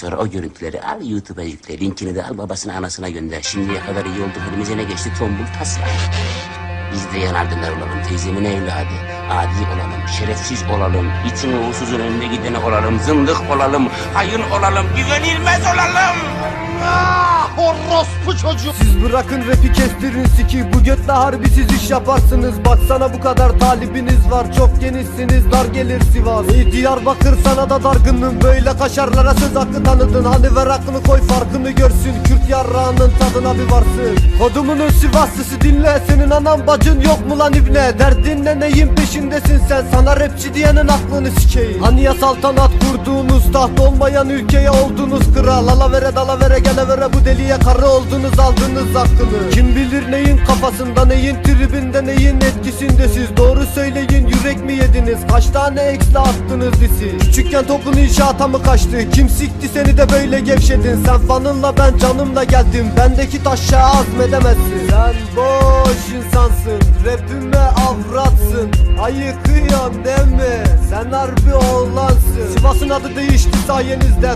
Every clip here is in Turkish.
Sonra o görüntüleri al YouTube'a yükle. Linkini de al babasına anasına gönder. Şimdiye kadar iyi olduk elimize ne geçti tombul tasla. Biz de yanardınlar olalım teyzemin evladı. Adi olalım, şerefsiz olalım, itin uğursuzun önüne gideni olalım, zındık olalım, hayın olalım, güvenilmez olalım. Ah orospu çocuğu. Siz bırakın rapi kestirin siki. Bu götle harbi siz iş yaparsınız. Baksana bu kadar talibiniz var. Çok genişsiniz. Dar gelir Sivas. Ey Diyarbakır sana da dargınım. Böyle kaşarlara söz hakkı tanıdın. Hani ver aklını koy farkını görsün. Kürt yarrağının tadına bir varsın. Kodumunun Sivaslısı dinle. Senin anan bacın yok mu lan ibne? Derdin ne? Neyin peşindesin sen? Sana rapçi diyenin aklını sikeyim. Hani ya saltanat kurduğunuz Taht olmayan ülkeye oldunuz kral? Alavere dalavere gelevere bu deliye karı oldunuz aldınız hakkını. Kim bilir neyin kafasında neyin tribinde neyin etkisinde? Siz Doğru söyleyin yürek mi yediniz? Kaç tane eksle attınız disi Küçükken topun inşaata mı kaçtı? Kim sikti seni de böyle gevşedin? Sen fanınla ben canımla geldim. Bendeki taşa azmedemezsin. Sen boş insansın Rapime avratsın. Ayıkıyorsun değil mi Sen harbi oğlansın. Sivas'ın adı değişti sayenizde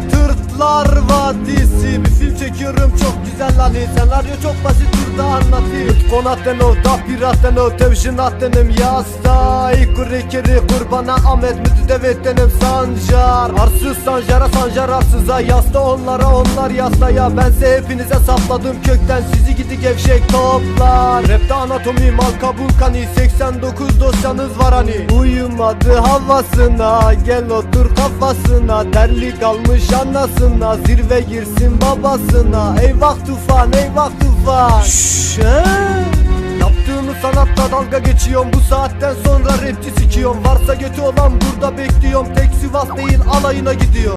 Tırtlar Vadisi Bir film çekiyorum çok güzel Ali. Senaryo çok basit burada anlatayım. Konaten o da piraten o Tevşin attenim yasta İkuri kiri kurbana Ahmet müdü devettenim sancar. Arsız sancara sancar arsıza Yasta onlara onlar yastaya Bense hepinize sapladım kökten Sizi gidi gevşek toplar. Rapte anatomi mal kabul kani 89 dosyanız var hani. Uyumadı havasına Gel otur kafasına. Terli kalmış anasına Zirve girsin babasına. Eyvah tufan eyvah tufan. Şşş? Yaptığımı sanatta dalga geçiyorum. Bu saatten sonra rapçi sikiyorum. Varsa götü olan burada bekliyorum. Tek Sivas değil alayına gidiyor